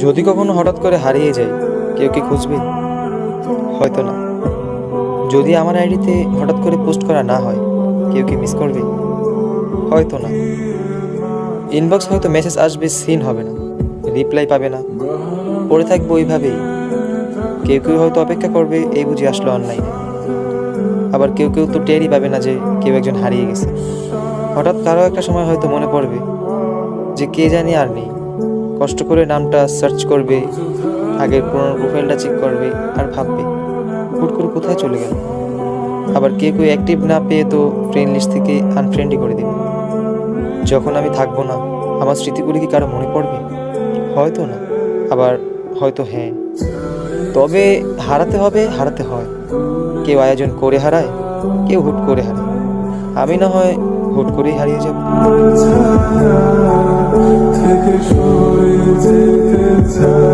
যদি কখনো হঠাৎ করে হারিয়ে যাই কেউ কি খুঁজবে? হয়তো না। যদি আমার আইডিতে হঠাৎ করে পোস্ট করা না হয়, কেউ কি মিস করবে? হয়তো না। ইনবক্স হয়তো মেসেজ আসবে সিন হবে না। রিপ্লাই পাবে না। পড়ে থাকব ওইভাবেই। কেউ কেউ হয়তো অপেক্ষা করবে, এই বুঝি আসলো অনলাইনে আবার কেউ কেউ তো টেরই পাবে না যে কেউ একজন হারিয়ে গেছে। হঠাৎ কারও একটা সময় হয়তো মনে পড়বে যে কে জানি আর নেই। কষ্ট করে নামটা সার্চ করবে আগের পুরোনো প্রোফাইলটা চেক করবে আর ভাববে, হুট করে কোথায় চলে গেল? আবার কেউ কেউ অ্যাক্টিভ না পেয়ে তো ফ্রেন্ড লিস্ট থেকে আনফ্রেন্ডই করে দেবে। যখন আমি থাকব না, আমার স্মৃতিগুলি কি কারও মনে পড়বে? হয়তো না, আবার হয়তো হ্যাঁ। তবে হারাতে হবে, হারাতে হয়। কেউ আয়োজন করে হারায়, কেউ হুট করে হারায়। আমি না হয় হুট করেই হারিয়ে যাব। time.